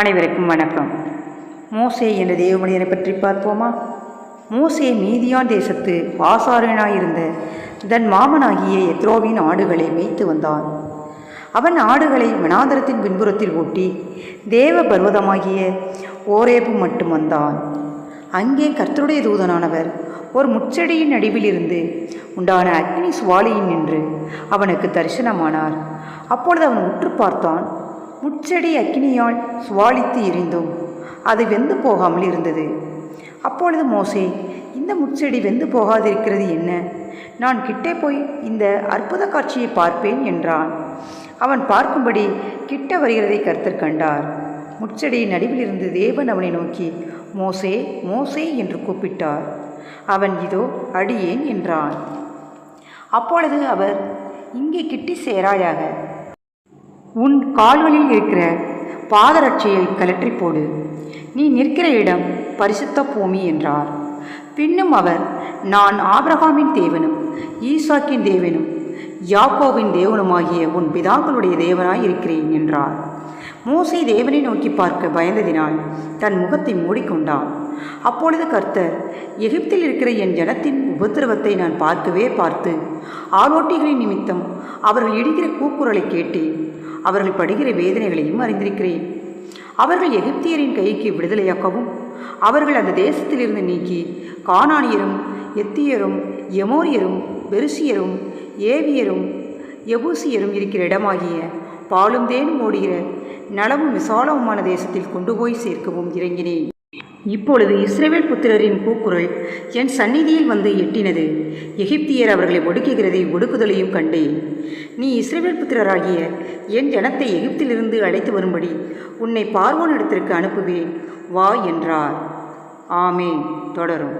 அனைவருக்கும் வணக்கம். மோசே என்ற தேவமனிதனை பற்றி பார்ப்போமா? மோசே மீதியான் தேசத்து பாசாரனாயிருந்த தன் மாமனாகிய எத்ரோவின் ஆடுகளை மேய்த்து வந்தான். அவன் ஆடுகளை வினாதரத்தின் பின்புறத்தில் ஓட்டி தேவ பர்வதமாகிய ஓரேபு மட்டும் வந்தான். அங்கே கர்த்தருடைய தூதனானவர் ஒரு முச்செடியின் நடுவிலிருந்து உண்டான அக்னி சுவாலியின் நின்று அவனுக்கு தரிசனமானார். அப்பொழுது அவன் உற்று பார்த்தான் முச்சடி அக்கினியால் சுவாலித்து எரிந்தோம். அது வெந்து போகாமல் இருந்தது. அப்பொழுது மோசே இந்த முட்செடி வெந்து போகாதிருக்கிறது என்ன? நான் கிட்டே போய் இந்த அற்புத காட்சியை பார்ப்பேன் என்றான். அவன் பார்க்கும்படி கிட்ட வருகிறதை கருத்தர் கண்டார். முட்செடியின் நடுவில் இருந்து தேவன் அவனை நோக்கி மோசே மோசே என்று கூப்பிட்டார். அவன் இதோ அடியேன் என்றான். அப்பொழுது அவர் இங்கே கிட்டி சேராயாக உன் கால்களில் இருக்கிற பாதரட்சியை கலற்றி போடு. நீ நிற்கிற இடம் பரிசுத்த பூமி என்றார். பின்னும் அவர் நான் ஆபிரகாமின் தேவனும் ஈசாக்கின் தேவனும் யாக்கோவின் தேவனுமாகிய உன் பிதாக்களுடைய தேவனாய் இருக்கிறேன் என்றார். மோசை தேவனை நோக்கி பார்க்க பயந்ததினால் தன் முகத்தை மூடிக்கொண்டான். அப்பொழுது கர்த்தர் எகிப்தில் இருக்கிற என் ஜனத்தின் உபத்திரவத்தை நான் பார்க்கவே பார்த்து ஆரோட்டிகளின் நிமித்தம் அவர்கள் இடுகிற கூக்குரலை கேட்டேன். அவர்கள் படுகிற வேதனைகளையும் அறிந்திருக்கிறேன். அவர்கள் எகிப்தியரின் கைக்கு விடுதலையாக்கவும் அவர்கள் அந்த தேசத்திலிருந்து நீக்கி கானானியரும் எத்தியரும் எமோரியரும் பெருசியரும் ஏவியரும் எபூசியரும் இருக்கிற இடமாகிய பாலும் தேனும் ஓடுகிற நலவும் விசாலவுமான தேசத்தில் கொண்டு போய் சேர்க்கவும் இறங்கினேன். இப்பொழுது இஸ்ரேவேல் புத்திரரின் கூக்குரல் என் சந்நிதியில் வந்து எட்டினது. எகிப்தியர் அவர்களை ஒடுக்குகிறதை ஒடுக்குதலையும் கண்டேன். நீ இஸ்ரேவேல் புத்திரராகிய என் ஜனத்தை எகிப்திலிருந்து அழைத்து வரும்படி உன்னை பார்வோனிடத்திற்கு அனுப்புவேன். வா என்றார். ஆமே தொடரும்.